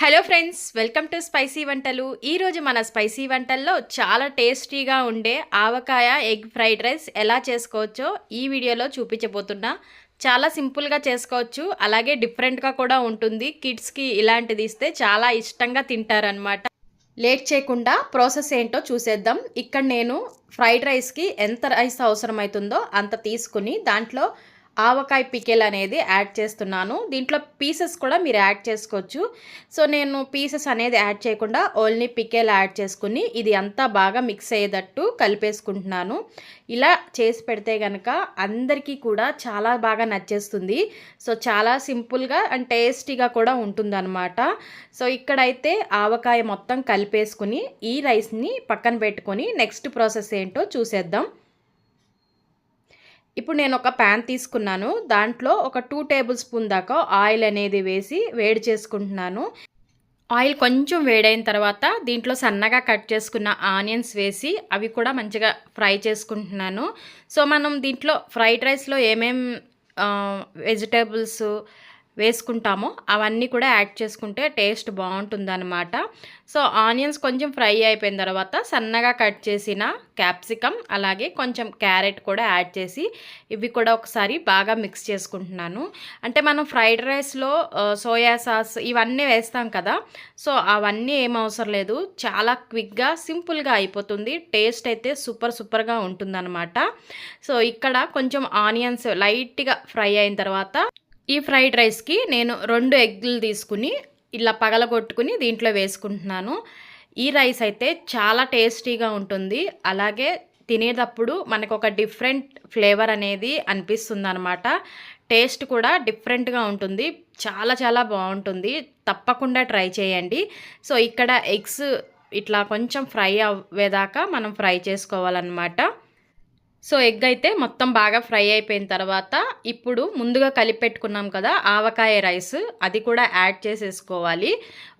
Hello friends welcome to spicy వంటలు ఈరోజు మన స్పైసీ వంటల్లో చాలా టేస్టీగా ఉండే ఆవకాయ ఎగ్ ఫ్రైడ్ రైస్ ఎలా చేసుకోవచ్చో ఈ వీడియోలో చూపించబోతున్నా. చాలా సింపుల్గా చేసుకోవచ్చు. అలాగే డిఫరెంట్గా కూడా ఉంటుంది. కిడ్స్కి ఇలాంటిది ఇస్తే చాలా ఇష్టంగా తింటారనమాట లేట్ చేయకుండా ప్రాసెస్ ఏంటో చూసేద్దాం. ఇక్కడ నేను ఫ్రైడ్ రైస్కి ఎంత రైస్ అవసరమవుతుందో అంత తీసుకుని దాంట్లో ఆవకాయ పికెల్ అనేది యాడ్ చేస్తున్నాను. దీంట్లో పీసెస్ కూడా మీరు యాడ్ చేసుకోవచ్చు. సో నేను పీసెస్ అనేది యాడ్ చేయకుండా ఓన్లీ పికెల్ యాడ్ చేసుకుని ఇది అంతా బాగా మిక్స్ అయ్యేటట్టు కలిపేసుకుంటున్నాను. ఇలా చేసి పెడితే కనుక అందరికీ కూడా చాలా బాగా నచ్చేస్తుంది. సో చాలా సింపుల్గా అండ్ టేస్టీగా కూడా ఉంటుందన్నమాట. సో ఇక్కడైతే ఆవకాయ మొత్తం కలిపేసుకుని ఈ రైస్ని పక్కన పెట్టుకొని నెక్స్ట్ ప్రాసెస్ ఏంటో చూసేద్దాం. ఇప్పుడు నేను ఒక ప్యాన్ తీసుకున్నాను. దాంట్లో ఒక టూ టేబుల్ స్పూన్ దాకా ఆయిల్ అనేది వేసి వేడి చేసుకుంటున్నాను. ఆయిల్ కొంచెం వేడైన తర్వాత దీంట్లో సన్నగా కట్ చేసుకున్న ఆనియన్స్ వేసి అవి కూడా మంచిగా ఫ్రై చేసుకుంటున్నాను. సో మనం దీంట్లో ఫ్రైడ్ రైస్లో ఏమేం వెజిటేబుల్స్ వేసుకుంటామో అవన్నీ కూడా యాడ్ చేసుకుంటే టేస్ట్ బాగుంటుందన్నమాట. సో ఆనియన్స్ కొంచెం ఫ్రై అయిపోయిన తర్వాత సన్నగా కట్ చేసిన క్యాప్సికమ్ అలాగే కొంచెం క్యారెట్ కూడా యాడ్ చేసి ఇవి కూడా ఒకసారి బాగా మిక్స్ చేసుకుంటున్నాను. అంటే మనం ఫ్రైడ్ రైస్లో సోయా సాస్ ఇవన్నీ వేస్తాం కదా సో అవన్నీ ఏం అవసరం లేదు. చాలా క్విక్గా సింపుల్గా అయిపోతుంది. టేస్ట్ అయితే సూపర్ సూపర్గా ఉంటుందన్నమాట. సో ఇక్కడ కొంచెం ఆనియన్స్ లైట్గా ఫ్రై అయిన తర్వాత ఈ ఫ్రైడ్ రైస్కి నేను రెండు ఎగ్లు తీసుకుని ఇలా పగలగొట్టుకుని దీంట్లో వేసుకుంటున్నాను. ఈ రైస్ అయితే చాలా టేస్టీగా ఉంటుంది. అలాగే తినేటప్పుడు మనకు ఒక డిఫరెంట్ ఫ్లేవర్ అనేది అనిపిస్తుంది అనమాట టేస్ట్ కూడా డిఫరెంట్గా ఉంటుంది. చాలా చాలా బాగుంటుంది. తప్పకుండా ట్రై చేయండి. సో ఇక్కడ ఎగ్స్ ఇట్లా కొంచెం ఫ్రై అవ్వేదాకా మనం ఫ్రై చేసుకోవాలన్నమాట. సో ఎగ్ అయితే మొత్తం బాగా ఫ్రై అయిపోయిన తర్వాత ఇప్పుడు ముందుగా కలిపెట్టుకున్నాం కదా ఆవకాయ రైస్ అది కూడా యాడ్ చేసేసుకోవాలి.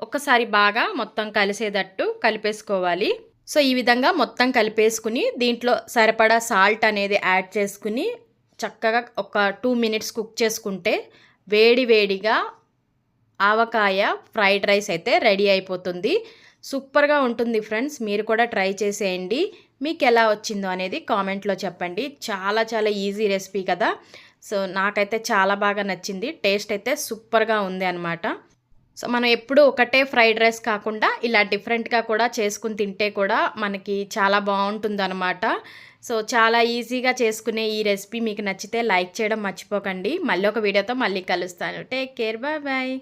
ఒక్కసారి బాగా మొత్తం కలిసేటట్టు కలిపేసుకోవాలి. సో ఈ విధంగా మొత్తం కలిపేసుకుని దీంట్లో సరిపడా సాల్ట్ అనేది యాడ్ చేసుకుని చక్కగా ఒక టూ మినిట్స్ కుక్ చేసుకుంటే వేడి వేడిగా ఆవకాయ ఫ్రైడ్ రైస్ అయితే రెడీ అయిపోతుంది. సూపర్గా ఉంటుంది ఫ్రెండ్స్. మీరు కూడా ట్రై చేసేయండి. మీకు ఎలా వచ్చిందో అనేది కామెంట్లో చెప్పండి. చాలా చాలా ఈజీ రెసిపీ కదా. సో నాకైతే చాలా బాగా నచ్చింది. టేస్ట్ అయితే సూపర్గా ఉంది అనమాట సో మనం ఎప్పుడు ఒకటే ఫ్రైడ్ రైస్ కాకుండా ఇలా డిఫరెంట్గా కూడా చేసుకుని తింటే కూడా మనకి చాలా బాగుంటుంది అనమాట సో చాలా ఈజీగా చేసుకునే ఈ రెసిపీ మీకు నచ్చితే లైక్ చేయడం మర్చిపోకండి. మళ్ళీ ఒక వీడియోతో మళ్ళీ కలుస్తాను. Take care. Bye bye.